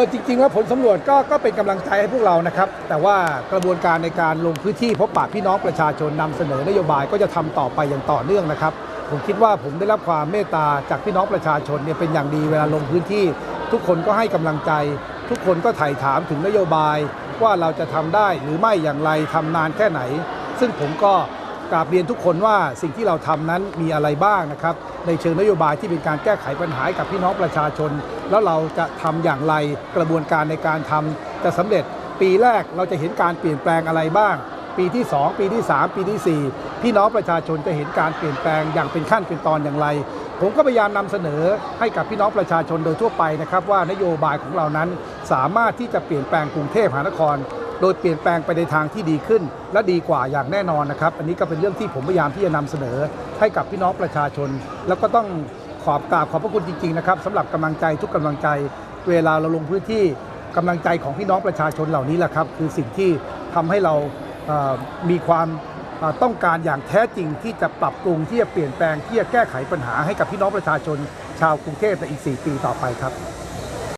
อจริง ๆ แล้วผลสำรวจก็ก็เป็นกำลังใจให้พวกเรานะครับ แต่ว่ากระบวนการในการลงพื้นที่พบปะพี่น้องประชาชนนำเสนอนโยบายก็จะทำต่อไปอย่างต่อเนื่องนะครับ ผมคิดว่าผมได้รับความเมตตาจากพี่น้องประชาชนเนี่ยเป็นอย่างดีเวลาลงพื้นที่ ทุกคนก็ให้กำลังใจ ทุกคนก็ไถ่ถามถึงนโยบาย ว่าเราจะทำได้หรือไม่อย่างไรทำนานแค่ไหน ซึ่งผมก็ กราบเรียนทุกคนว่าสิ่งที่เราทำนั้นมีอะไรบ้างนะครับ ในเชิงนโยบายที่เป็นการแก้ไขปัญหาให้กับพี่น้องประชาชน แล้วเราจะทำอย่างไรกระบวนการในการทำจะสำเร็จปีแรกเราจะเห็นการเปลี่ยนแปลงอะไรบ้าง ปีที่ 2 ปีที่ 3 ปีที่ 4 พี่น้องประชาชนจะเห็นการเปลี่ยนแปลงอย่างเป็นขั้นเป็นตอนอย่างไร ผมก็พยายามนำเสนอให้กับพี่น้องประชาชนโดยทั่วไปนะครับว่านโยบายของเรานั้นสามารถที่จะเปลี่ยนแปลงกรุงเทพมหานคร ดยเปลี่ยนแปลงไปในทางที่ดีขึ้น และดีกว่าอย่างแน่นอนนะครับ อันนี้ก็เป็นเรื่องที่ผมพยายามที่จะนำเสนอให้กับพี่น้องประชาชน แล้วก็ต้องขอบกราบขอบพระคุณจริงๆนะครับสำหรับกำลังใจทุกกำลังใจ เวลาเราลงพื้นที่กำลังใจของพี่น้องประชาชนเหล่านี้แหละครับ คือสิ่งที่ทำให้เรามีความต้องการอย่างแท้จริงที่จะปรับปรุงที่จะเปลี่ยนแปลงที่จะแก้ไขปัญหาให้กับพี่น้องประชาชน ชาวกรุงเทพในอีก 4 ปีต่อไปครับ